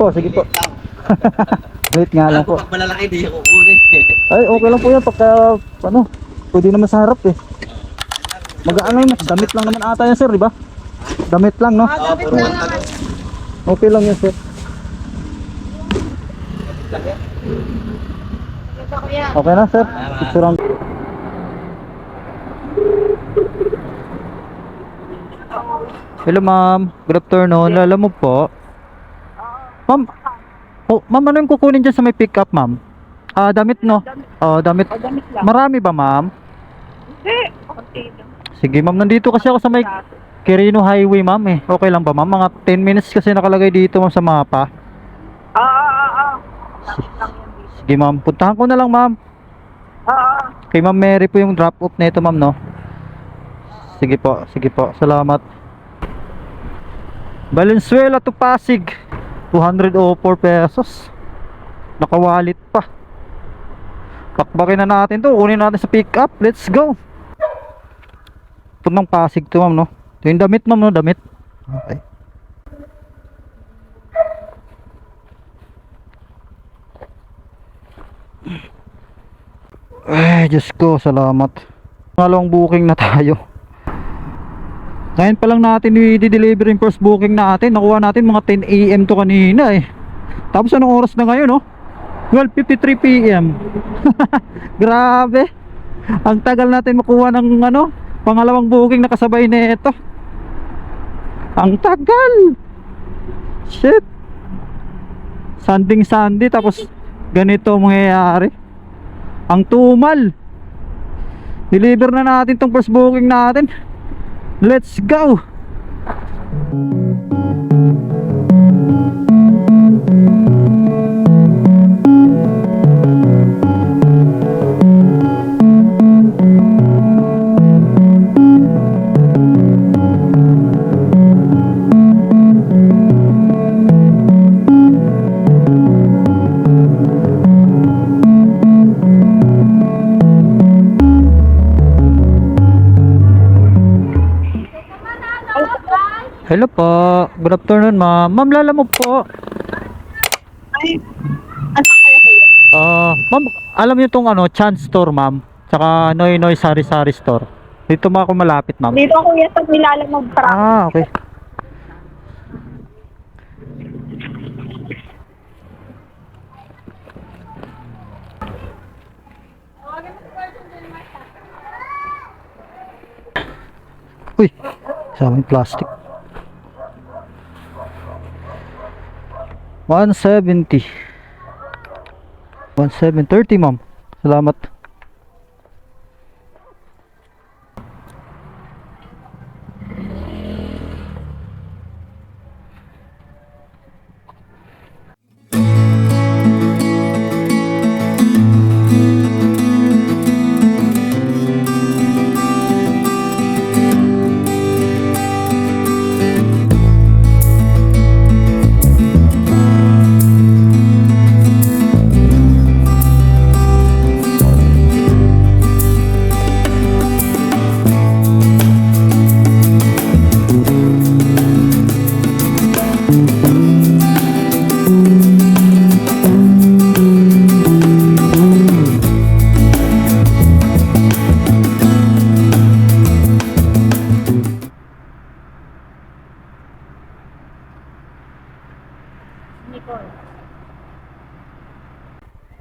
Po, sige po. Wait nga lang po. Pag malalaki, di ko kunin eh. Ay, okay lang po yan pagka, ano, pwede naman sa harap eh. Mag-ano yun, damit lang naman ata yan sir, di ba? Damit lang, no? Ah, pero ano, Okay lang yan sir. Okay na sir. Picture ang... Hello ma'am, good afternoon. Lala mo po. Ma'am, oh, ma'am ano yung kukunin dyan sa may pick up ma'am? Ah, damit no? Oh, damit. O, damit lang. Marami ba ma'am? Hindi, okay lang. Sige ma'am, nandito kasi ako sa may Quirino Highway ma'am eh. Okay lang ba ma'am? Mga 10 minutes kasi nakalagay dito ma'am sa mapa. Ah, ah, ah, ah. Damit lang yan dito. Sige ma'am, puntahan ko na lang ma'am. Ah, ah. Kay Ma'am Mary po yung drop off nito ma'am no. Sige po, sige po. Salamat. Valenzuela to Pasig. 204 pesos. Nakawalit pa. Pakbakin na natin to. Kunin natin sa pick up. Let's go. Punang Pasig to ma'am no. Ito yung damit ma'am no, damit. Okay. Ay, Diyos ko, salamat. Pangalawang booking na tayo. Ngayon pa lang natin i-deliver yung first booking natin. Nakuha natin mga 10 a.m. to kanina eh. Tapos anong oras na ngayon, no? 12.53 p.m. Grabe. Ang tagal natin makuha ng ano, pangalawang booking na kasabay na ito. Ang tagal. Shit. Sanding Sunday tapos ganito ang mangyayari. Ang tumal. Deliver na natin tong first booking natin. Let's go. Hello po. Good afternoon, ma'am. Ma'am, lala mo po. Ay, ano kayo? Ah, ma'am, alam niyo tong ano, Chance Store, ma'am. Tsaka Noy Noy Sari Sari Store. Dito mo ako malapit, ma'am. Dito ako yan sa nilalang tra. Ah, okay. Uy, sa aming plastic. 170. 1730, ma'am. Salamat.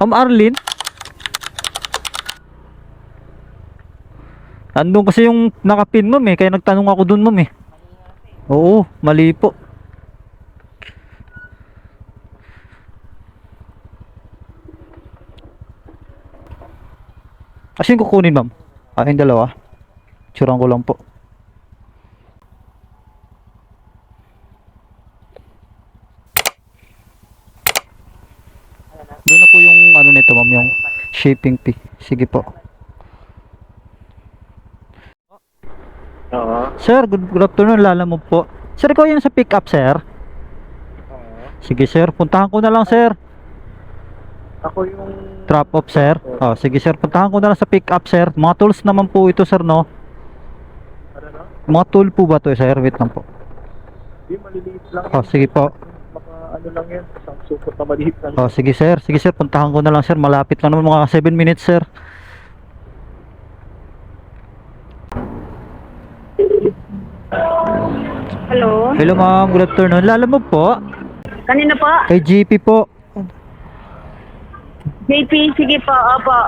Ma'am Arlene? Andun kasi yung nakapin ma'am eh, kaya nagtanong ako dun ma'am eh. Oo, mali po. Kasi yung kukunin ma'am? Ah, yung dalawa. Tsurang ko lang po. Doon na po yung ano nito ma'am, yung shipping fee. Sige po. Oo. Sir, good, good afternoon. Lala mo po. Sir, ikaw yung sa pick up, sir? Sige, sir. Puntahan ko na lang, sir. Ako yung... Drop off, sir. Oh, sige, sir. Puntahan ko na lang sa pick up, sir. Mga tools naman po ito, sir, no? Ano na? Mga tool po ba to, sir? Wait lang po. Di maliliit lang. Oh, sige po. Ano lang yan, isang supot na maliit lang. Oh, sige sir. Sige sir, puntahan ko na lang sir. Malapit lang naman mga 7 minutes sir. Hello? Hello ma'am, good afternoon. Lala mo po? Kanina po? Kay GP po. JP, sige po, opo.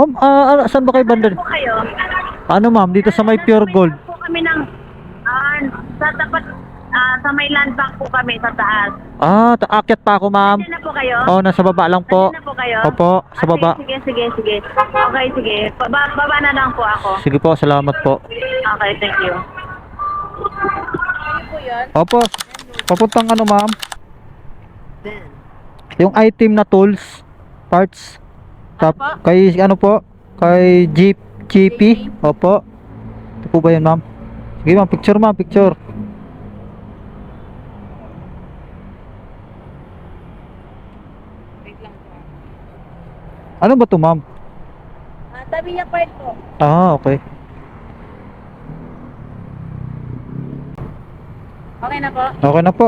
Ma'am, ah, ah, saan ba kayo banda? Po kayo? Ano ma'am, dito sa may Pure Gold. Po kami ng, ah, sa tapat, ah, sa may land bank po kami sa taas. Ah, ta- akyat pa ako ma'am. Nandiyan na po kayo? Oh, nasa baba lang po. Nandiyan na po kayo? Opo, sa Ah, baba. Sige, sige, sige. Okay, sige. Baba, baba na lang po ako. Sige po, salamat po. Okay, thank you. Opo, papuntang ano ma'am? Yung item na tools, parts. Tap, kay ano po? Kay Jeep, GP. Opo. Ito po ba yun ma'am? Sige ma'am, picture ma'am, picture. Ano ba to ma'am? Ah, tabi niya part po. Ah, okay. Okay na po. Okay na po.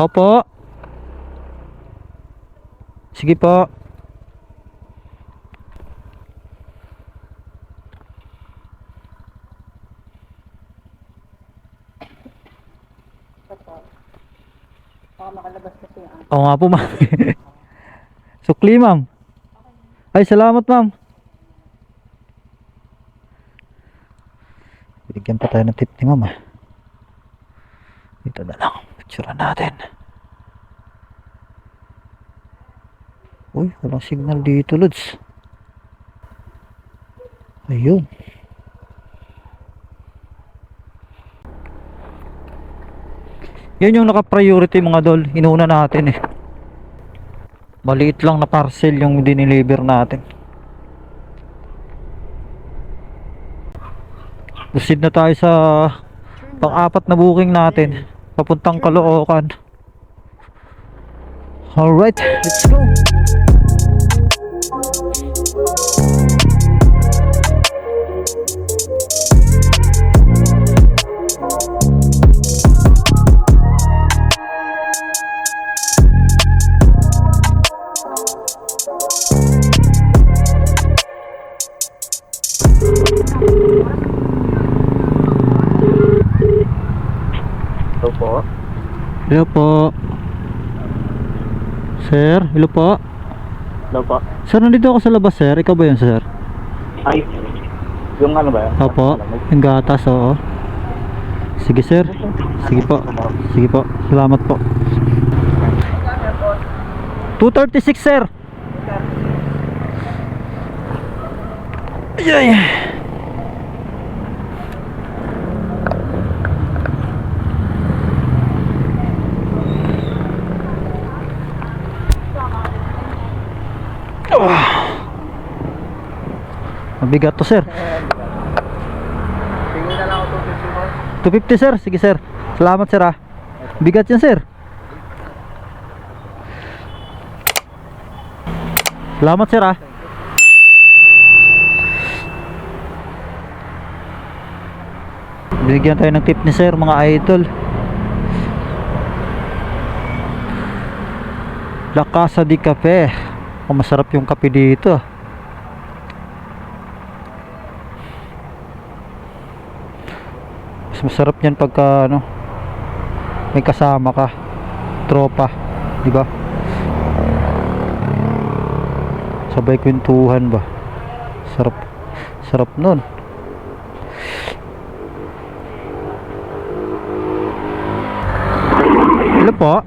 Opo. Sige po. Baka makalabas kasi yung Oo nga po, ma'am. Sukli, ma'am. Ay, salamat, ma'am. Bigyan pa tayo ng tip ni ma'am, ah. Dito na lang. Picture natin. Uy, walang signal dito, Lods. Ayun. Yan yung naka-priority mga dol. Inuna natin eh. Maliit lang na parcel yung dineliver natin. Proceed na tayo sa pang-apat na booking natin. Papuntang Caloocan. Alright, let's go. Hello po. Sir, hello po. Ano po? Sir, nandito ako sa labas, sir. Ikaw ba yun, sir? Ay, yung ano ba yan? Opo, yung gatas, oo. Sige, sir. Sige po. Sige po. Salamat po. 236, sir. Ay, ay. Bigat to sir. Tingin na lang ako 250 sir. Sige sir. Salamat sir ah. Bigat yan sir. Salamat sir ah. Binigyan tayo ng tip ni sir mga idol. La Casa di Cafe. Oh, masarap yung kape dito. Mas masarap yan pagka ano, may kasama ka. Tropa. Di ba? Sabay kwentuhan ba? Sarap. Sarap nun. Hello po.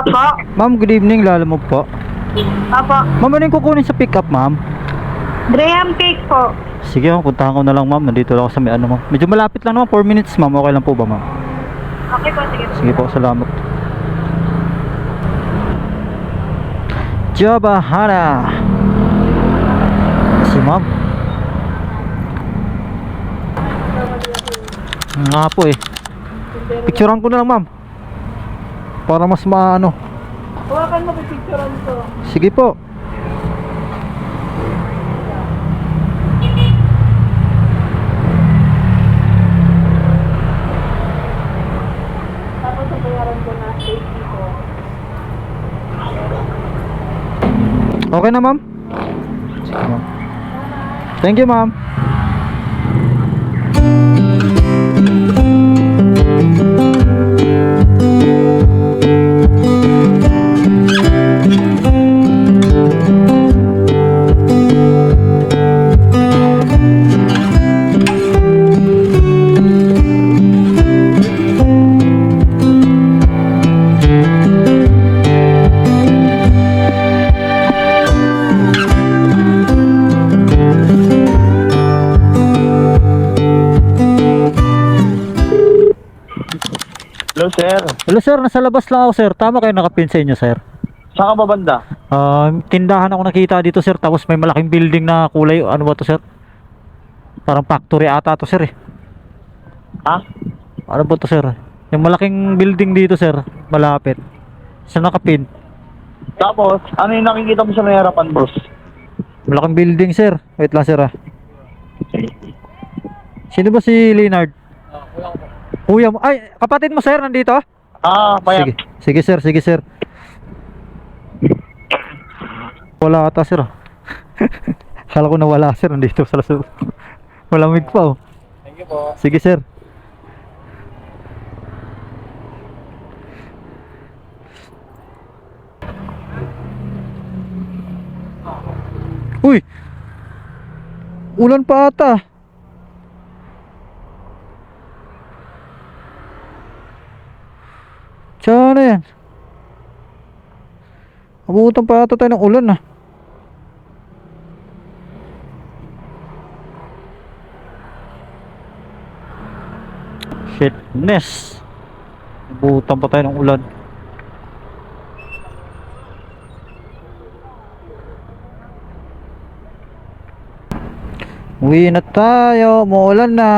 Opo. Ma'am, good evening. Lalo mo po. Opo. Ma'am, ano yung kukunin sa pick up, ma'am? Graham cake po. Sige, ma'am. Puntahan ko na lang, ma'am. Nandito lang ako sa may ano, ma'am. Medyo malapit lang naman. 4 minutes, ma'am. Okay lang po ba, ma'am? Okay po, sige. Sige po, salamat. Jabahara. Si ma'am. Nga po eh. Picturean ko na lang, ma'am. Para mas maano. Hawakan mo picturean ko. Sige po. Tapos bayaran ko na 80 po. Okay na, ma'am? Sige, ma'am. Thank you, ma'am. Hello, sir. Hello, sir. Nasa labas lang ako, sir. Tama kayo nakapin sa inyo, sir. Saan ka ba banda? Ah, tindahan ako nakita dito, sir. Tapos may malaking building na kulay. Ano ba to, sir? Parang factory ata to, sir. Eh. Ha? Ano ba to, sir? Yung malaking building dito, sir. Malapit. Sa nakapin. Tapos, ano yung nakikita mo sa may harapan, boss? Malaking building, sir. Wait lang, sir. Ah. Sino ba si Leonard? Kuya mo. Ay, kapatid mo, sir, nandito? Ah, payat. Sige. Sige, sir. Sige, sir. Wala ata, sir. ah. Kala ko na wala, sir. Nandito sa laso. Malamig pa, oh. Thank you po. Sige, sir. Uy! Ulan pa ata. Na yan. Abutan pa ata tayo ng ulan ah. Shitness. Abutan pa tayo ng ulan. Uwi na tayo. Muulan na.